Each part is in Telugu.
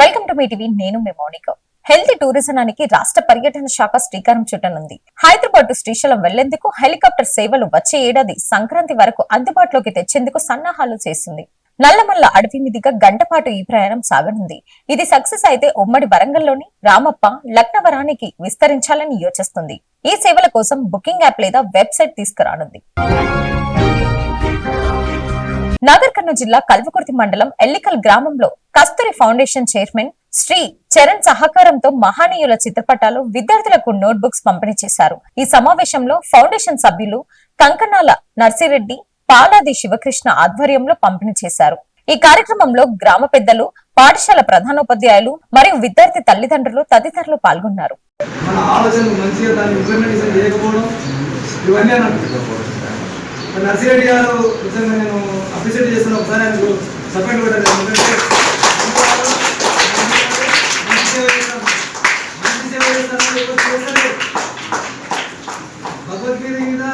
వెల్కమ్ టు మీ టీవీ నేను మీ మౌనిక. హెల్తీ టూరిజానికి రాష్ట్ర పర్యటన శాఖ శ్రీకారం చుట్టనుంది. హైదరాబాద్ టు శ్రీశైలం వెళ్ళేందుకు హెలికాప్టర్ సేవలు వచ్చే ఏడాది సంక్రాంతి వరకు అందుబాటులోకి తెచ్చేందుకు సన్నాహాలు చేస్తుంది నల్లమల్ల అడవి మీదుగా గంటపాటు ఈ ప్రయాణం సాగనుంది. ఇది సక్సెస్ అయితే ఉమ్మడి వరంగల్లోని రామప్ప లక్నవరానికి విస్తరించాలని యోచిస్తుంది. ఈ సేవల కోసం బుకింగ్ యాప్ లేదా వెబ్సైట్ తీసుకురానుంది. నాగర్ కర్నూలు జిల్లా కల్వకుర్తి మండలం ఎల్లికల్ గ్రామంలో కస్తూరి ఫౌండేషన్ చైర్మన్ శ్రీ చరణ్ సహకారంతో మహానీయుల చిత్రపటాలు విద్యార్థులకు నోట్బుక్స్ పంపిణీ చేశారు. ఈ సమావేశంలో ఫౌండేషన్ సభ్యులు కంకణాల నర్సిరెడ్డి పాలాది శివకృష్ణ ఆధ్వర్యంలో పంపిణీ చేశారు. ఈ కార్యక్రమంలో గ్రామ పెద్దలు పాఠశాల ప్రధానోపాధ్యాయులు మరియు విద్యార్థి తల్లిదండ్రులు తదితరులు పాల్గొన్నారు. నర్సిరెడ్డి గారు నిజంగా నేను అప్రిషియేట్ చేస్తున్న ఒకసారి ఆయనకు సపరేట్ పెట్టాను ఎందుకంటే భగవద్గీత మీద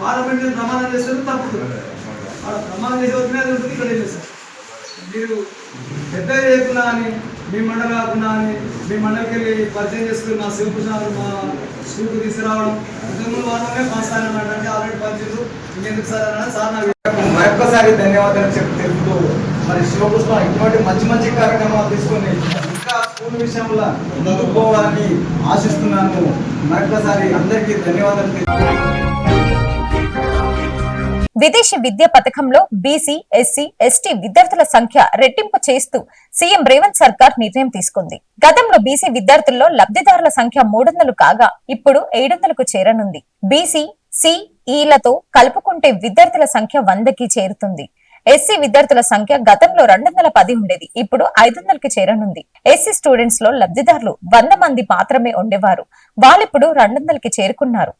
పార్లమెంట్ ప్రమాణం చేస్తారు తప్పుతుంది ప్రమాణం చేసే వరకు ఉంటుంది ఇక్కడ ఏం చేస్తారు? మీరు పెద్ద చేయకున్నా అని మీ మండలి కాకుండా అని మీ మండలికి వెళ్ళి పరిచయం చేసుకుని మా శివకృష్ణ మా స్కూల్కి తీసుకురావడం ఇంతకుముందు వాళ్ళనే పాస్ అన్నమాట అంటే ఆల్రెడీ పరిచయం ఇంకెందుకు సార్ అన్నా సార్ నాకు మరొకసారి ధన్యవాదాలు చెప్పి తెలుపుతూ మరి శివకృష్ణ ఇటువంటి మంచి మంచి కార్యక్రమాలు తీసుకొని ఇంకా స్కూల్ విషయంలో ముందుకు పోవాలని ఆశిస్తున్నాను. మరొకసారి అందరికీ ధన్యవాదాలు తెలుపు విదేశీ విద్యా పథకంలో బీసీ ఎస్సీ ఎస్టీ విద్యార్థుల సంఖ్య రెట్టింపు చేస్తూ సీఎం రేవంత్ సర్కార్ నిర్ణయం తీసుకుంది. గతంలో బీసీ విద్యార్థుల్లో లబ్ధిదారుల సంఖ్య మూడొందలు కాగా ఇప్పుడు ఏడొందలకు చేరనుంది. బీసీ సిఈలతో కలుపుకుంటే విద్యార్థుల సంఖ్య వందకి చేరుతుంది. ఎస్సీ విద్యార్థుల సంఖ్య గతంలో రెండు వందల పది ఉండేది ఇప్పుడు ఐదు వందలకి చేరనుంది. ఎస్సీ స్టూడెంట్స్లో లబ్ధిదారులు వంద మంది మాత్రమే ఉండేవారు. వాళ్ళిప్పుడు రెండు వందలకి చేరుకున్నారు.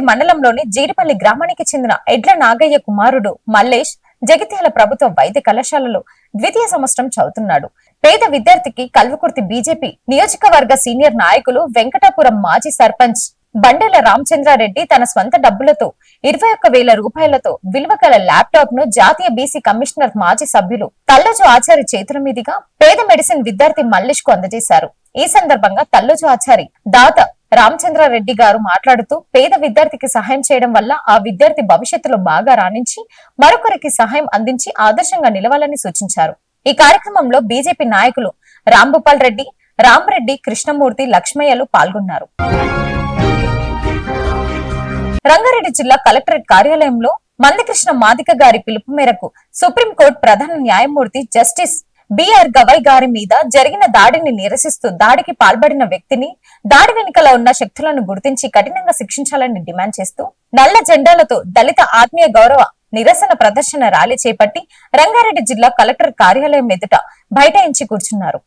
కల్వకుర్తి మండలంలోని జీడిపల్లి గ్రామానికి చెందిన ఎడ్ల నాగయ్య కుమారుడు మల్లేష్ జగిత్యాల ప్రభుత్వ వైద్య కళాశాలలో ద్వితీయ సంవత్సరం చదువుతున్నాడు. పేద విద్యార్థికి కల్వకుర్తి బీజేపీ నియోజకవర్గ సీనియర్ నాయకులు వెంకటాపురం మాజీ సర్పంచ్ బండెల రామచంద్రారెడ్డి తన స్వంత డబ్బులతో ఇరవై ఒక్క వేల రూపాయలతో విలువ గల ల్యాప్టాప్ను జాతీయ బీసీ కమిషనర్ మాజీ సభ్యులు తల్లజు ఆచారి చేతుల మీదుగా పేద మెడిసిన్ విద్యార్థి మల్లేష్కు అందజేశారు. ఈ సందర్భంగా తల్లజు ఆచారి దాత రామచంద్రారెడ్డి గారు మాట్లాడుతూ పేద విద్యార్థికి సహాయం చేయడం వల్ల ఆ విద్యార్థి భవిష్యత్తులో బాగా రాణించి మరొకరికి సహాయం అందించి ఆదర్శంగా నిలవాలని సూచించారు. ఈ కార్యక్రమంలో బీజేపీ నాయకులు రాంభూపాల్ రెడ్డి రామరెడ్డి కృష్ణమూర్తి లక్ష్మయ్యలు పాల్గొన్నారు. రంగారెడ్డి జిల్లా కలెక్టరేట్ కార్యాలయంలో మందకృష్ణ మాదిక గారి పిలుపు మేరకు సుప్రీంకోర్టు ప్రధాన న్యాయమూర్తి జస్టిస్ బిఆర్ గవై గారి మీద జరిగిన దాడిని నిరసిస్తూ దాడికి పాల్పడిన వ్యక్తిని దాడి వెనుకల ఉన్న శక్తులను గుర్తించి కఠినంగా శిక్షించాలని డిమాండ్ చేస్తూ నల్ల జెండాలతో దళిత ఆత్మీయ గౌరవ నిరసన ప్రదర్శన ర్యాలీ చేపట్టి రంగారెడ్డి జిల్లా కలెక్టర్ కార్యాలయం ఎదుట బైఠాయించి కూర్చున్నారు.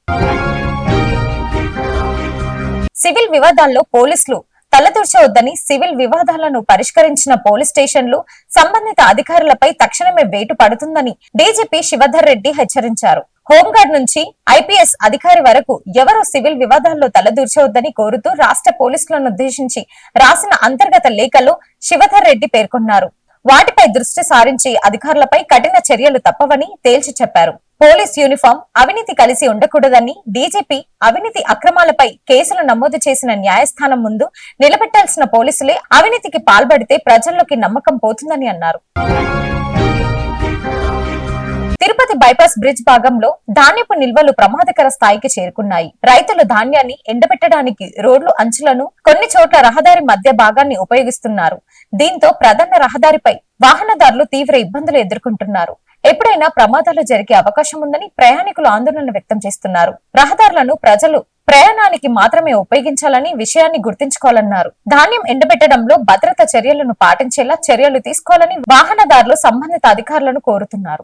సివిల్ వివాదాల్లో పోలీసులు తలదూర్చవద్దని సివిల్ వివాదాలను పరిష్కరించిన పోలీస్ స్టేషన్లు సంబంధిత అధికారులపై తక్షణమే వేటు పడుతుందని డీజీపీ శివధర్ రెడ్డి హెచ్చరించారు. హోంగార్డ్ నుంచి ఐపీఎస్ అధికారి వరకు ఎవరూ సివిల్ వివాదాల్లో తలదూర్చవద్దని కోరుతూ రాష్ట్ర పోలీసులను ఉద్దేశించి రాసిన అంతర్గత లేఖలో శివధర్ రెడ్డి పేర్కొన్నారు. వాటిపై దృష్టి సారించి అధికారులపై కఠిన చర్యలు తప్పవని తేల్చి చెప్పారు. పోలీస్ యూనిఫామ్ అవినీతి కలిసి ఉండకూడదని డీజీపీ అవినీతి అక్రమాలపై కేసులు నమోదు చేసిన న్యాయస్థానం ముందు నిలబెట్టాల్సిన పోలీసులే అవినీతికి పాల్పడితే ప్రజల్లోకి నమ్మకం పోతుందని అన్నారు. తిరుపతి బైపాస్ బ్రిడ్జ్ భాగంలో ధాన్యపు నిల్వలు ప్రమాదకర స్థాయికి చేరుకున్నాయి. రైతులు ధాన్యాన్ని ఎండబెట్టడానికి రోడ్లు అంచులను కొన్ని చోట్ల రహదారి మధ్య భాగాన్ని ఉపయోగిస్తున్నారు. దీంతో ప్రధాన రహదారిపై వాహనదారులు తీవ్ర ఇబ్బందులు ఎదుర్కొంటున్నారు. ఎప్పుడైనా ప్రమాదాలు జరిగే అవకాశం ఉందని ప్రయాణికులు ఆందోళన వ్యక్తం చేస్తున్నారు. రహదారులను ప్రజలు ప్రయాణానికి మాత్రమే ఉపయోగించాలని విషయాన్ని గుర్తుంచుకోవాలన్నారు. ధాన్యం ఎండబెట్టడంలో భద్రత చర్యలను పాటించేలా చర్యలు తీసుకోవాలని వాహనదారులు సంబంధిత అధికారులను కోరుతున్నారు.